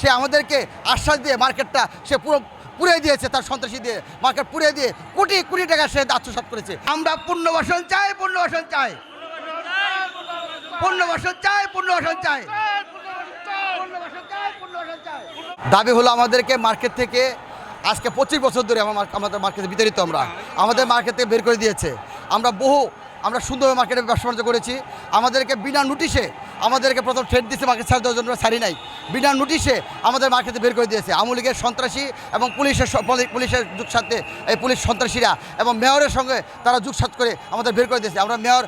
সে আমাদেরকে আশ্বাস দিয়ে মার্কেটটা সে পুরো পুড়িয়ে দিয়েছে, তার সন্ত্রাসী দিয়ে। মার্কেট পুড়িয়ে দিয়ে কোটি কোটি টাকা সে আত্মসাৎ করেছে। আমরা পুনর্বাসন চাই পুনর্বাসন চাই। পুনর্বাসন চাই পুনর্বাসন চাই। দাবি হলো আমাদেরকে মার্কেট থেকে আজকে পঁচিশ বছর ধরে আমার আমাদের মার্কেটে বিতাড়িত আমরা। আমাদের মার্কেট থেকে বের করে দিয়েছে। আমরা বহু আমরা সুন্দরভাবে মার্কেটে ব্যবসা বাণিজ্য করেছি। আমাদেরকে বিনা নোটিশে আমাদেরকে প্রথম ট্রেড দিয়েছে মার্কেট ছাড় জন্য ছাড়ি নাই। বিনা নোটিশে আমাদের মার্কেটে বের করে দিয়েছে। আওয়ামী লীগের সন্ত্রাসী এবং পুলিশের পুলিশের যুগসাথে এই পুলিশ সন্ত্রাসীরা এবং মেয়রের সঙ্গে তারা যুগসাত করে আমাদের বের করে দিয়েছে। আমরা মেয়র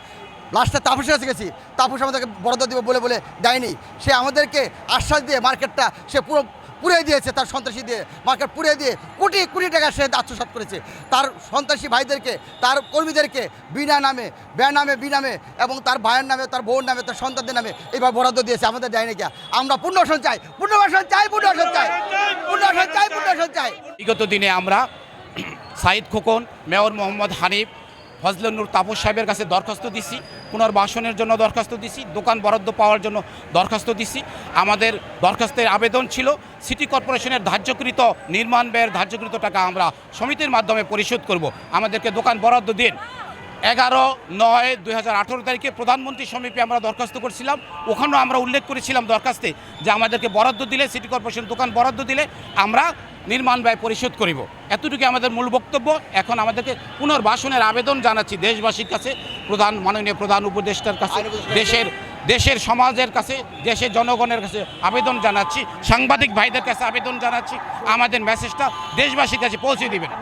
লাস্টে তাপসের কাছে গেছি। তাপস আমাদেরকে বরাদ্দ দিব বলে বলে দেয়নি। সে আমাদেরকে আশ্বাস দিয়ে মার্কেটটা সে পুরো পুড়িয়ে দিয়েছে তার সন্ত্রাসী দিয়ে, মার্কেট পুড়িয়ে দিয়ে কোটি কোটি টাকা সে আত্মসাৎ করেছে। তার সন্ত্রাসী ভাইদেরকে, তার কর্মীদেরকে বিনা নামে, ব্যয় নামে বিনামে এবং তার ভাইয়ের নামে, তার বোন নামে, তার সন্তানদের নামে এবার বরাদ্দ দিয়েছে। আমাদের দেয়নি কে? আমরা পুনর্বাসন চাই পুনর্বাসন চাই পুনর্বাসন চাই পুনর্বাসন চাই পুনর্বাসন চাই। বিগত দিনে আমরা সাইদ খোকন, মেয়র মোহাম্মদ হানিফ ফজলুর তাপস সাহেবের কাছে দরখাস্ত দিছি, পুনর্বাসনের জন্য দরখাস্ত দিছি, দোকান বরাদ্দ পাওয়ার জন্য দরখাস্ত দিছি। আমাদের দরখাস্তের আবেদন ছিল, সিটি কর্পোরেশনের ধার্যকৃত নির্মাণ ব্যয়ের ধার্যকৃত টাকা আমরা সমিতির মাধ্যমে পরিশোধ করব। আমাদেরকে দোকান বরাদ্দ দিন। এগারো নয় দুই তারিখে প্রধানমন্ত্রী সমীপে আমরা দরখাস্ত করেছিলাম। ওখানেও আমরা উল্লেখ করেছিলাম দরখাস্তে যে আমাদেরকে বরাদ্দ দিলে, সিটি কর্পোরেশন দোকান বরাদ্দ দিলে আমরা নির্মাণ ব্যয় পরিশোধ করিব। এতটুকু আমাদের মূল বক্তব্য। এখন আমাদেরকে পুনর্বাসনের আবেদন জানাচ্ছি দেশবাসীর কাছে প্রধান মাননীয় প্রধান উপদেষ্টার কাছে দেশের দেশের সমাজের কাছে দেশের জনগণের কাছে আবেদন জানাচ্ছি সাংবাদিক ভাইদের কাছে আবেদন জানাচ্ছি। আমাদের মেসেজটা দেশবাসীর কাছে পৌঁছে দিবেন।